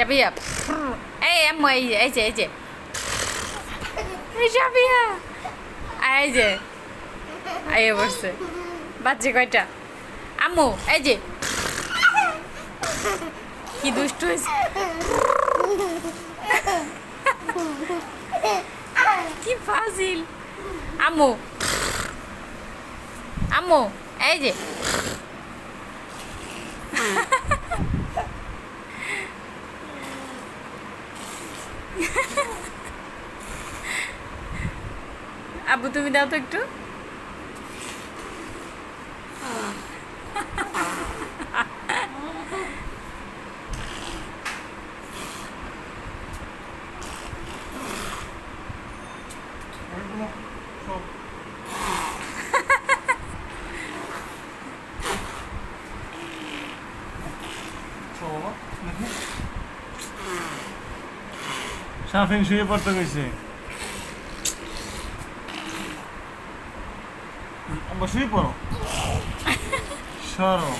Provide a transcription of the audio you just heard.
সাবিয়া এই আম্মু এই যে এই যে এই যে এই সাবিয়া এই যে আইয়ে বসছে বাচ্চা কয়টা আম্মু এই যে কি দুষ্টু হয়েছে কি ফাজিল আম্মু আম্মু এই যে আব্বু তুমি দাও তো একটু। সাফিং শুয়ে পড়তে গেছে শুয়ে পড়ো। সরো।